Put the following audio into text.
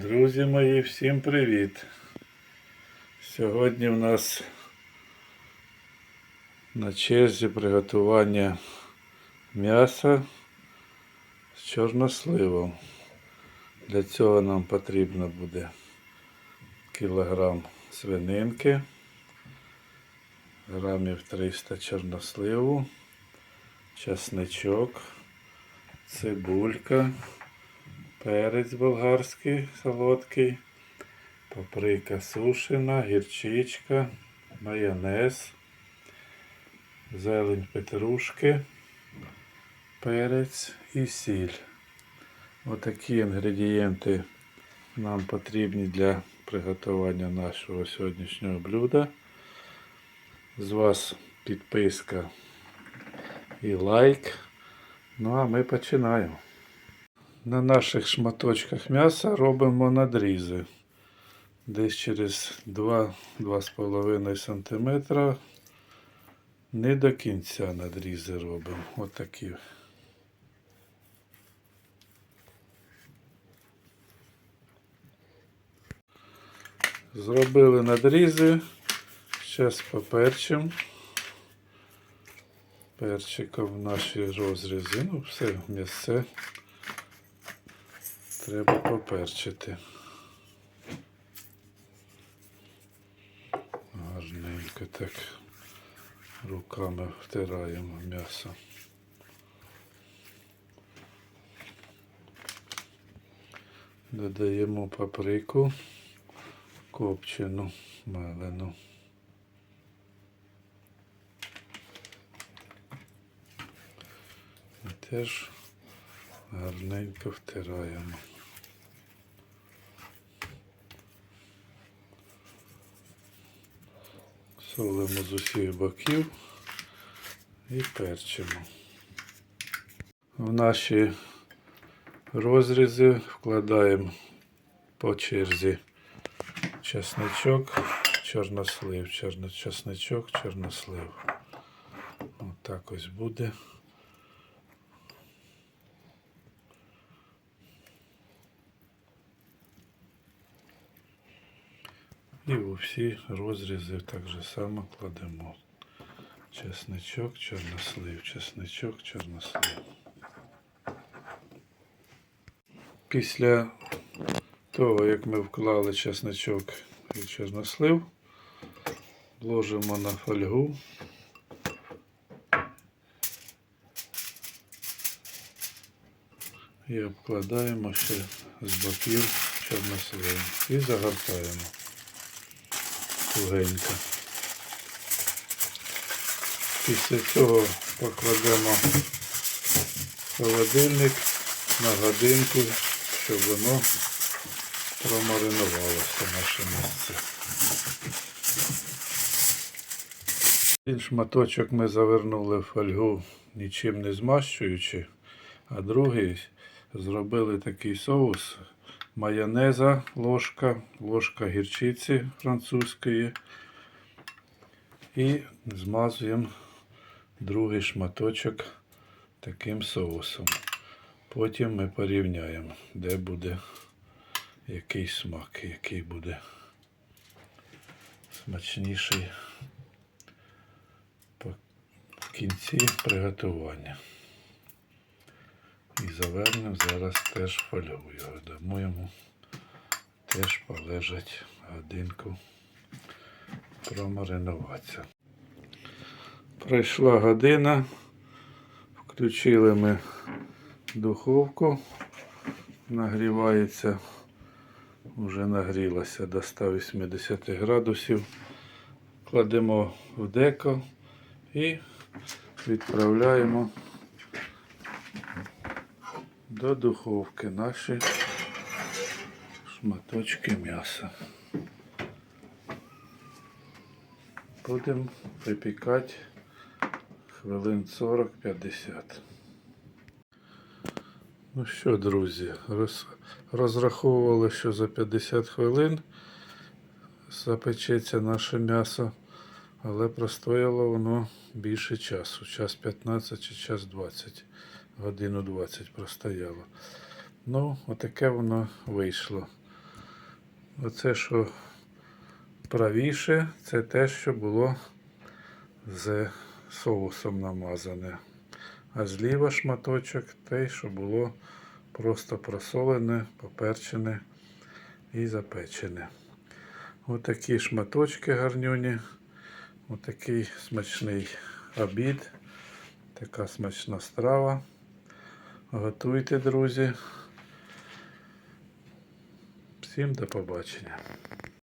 Друзі мої, всім привіт! Сьогодні в нас на черзі приготування м'яса з чорносливом. Для цього нам потрібно буде кілограм свининки, грамів 300 чорносливу, часничок, цибулька перець болгарський солодкий, паприка сушена, гірчичка, майонез, зелень петрушки, перець і сіль. Отакі інгредієнти нам потрібні для приготування нашого сьогоднішнього блюда. З вас підписка і лайк. Ну а ми починаємо. На наших шматочках м'яса робимо надрізи. Десь через 2-2,5 см. Не до кінця надрізи робимо. Отакі. Зробили надрізи. Зараз поперчимо. Перчиком наші розрізи. Ну, все м'ясе треба поперчити. Гарненько так руками втираємо м'ясо. Додаємо паприку копчену, мелену. І теж гарненько втираємо. Солимо з усіх боків і перчимо. В наші розрізи вкладаємо по черзі чесничок, чорнослив, чорно, чесничок, чорнослив. Отак ось буде. І у всі розрізи так же само кладемо. Чесничок, чорнослив, чесничок, чорнослив. Після того, як ми вклали чесничок і чорнослив, ложимо на фольгу. І обкладаємо ще з боків чорносливом і загортаємо тугенько. Після цього покладемо холодильник на годинку, щоб воно промаринувалося наше місце. Один шматочок ми завернули в фольгу, нічим не змащуючи, а другий зробили такий соус майонеза ложка, ложка гірчиці французької. І змазуємо другий шматочок таким соусом. Потім ми порівняємо, де буде який смак, який буде смачніший по кінці приготування. І завернемо зараз теж фольгу його. Дамо йому теж полежать годинку промаринуватися. Пройшла година. Включили ми духовку. Нагрівається, вже нагрілася до 180 градусів. Кладемо в деко і відправляємо до духовки наші шматочки м'яса. Будемо випікати хвилин 40-50. Ну що, друзі, роз, розраховували, що за 50 хвилин запечеться наше м'ясо, але простояло воно більше часу. Час 15 чи час 20. Годину 20 простояло. Ну, отаке воно вийшло. Оце, що правіше, це те, що було з соусом намазане. А зліва шматочок те, що було просто просолене, поперчене і запечене. Отакі шматочки гарнюні. Отакий смачний обід. Така смачна страва. Готуйте, друзі. Всім до побачення.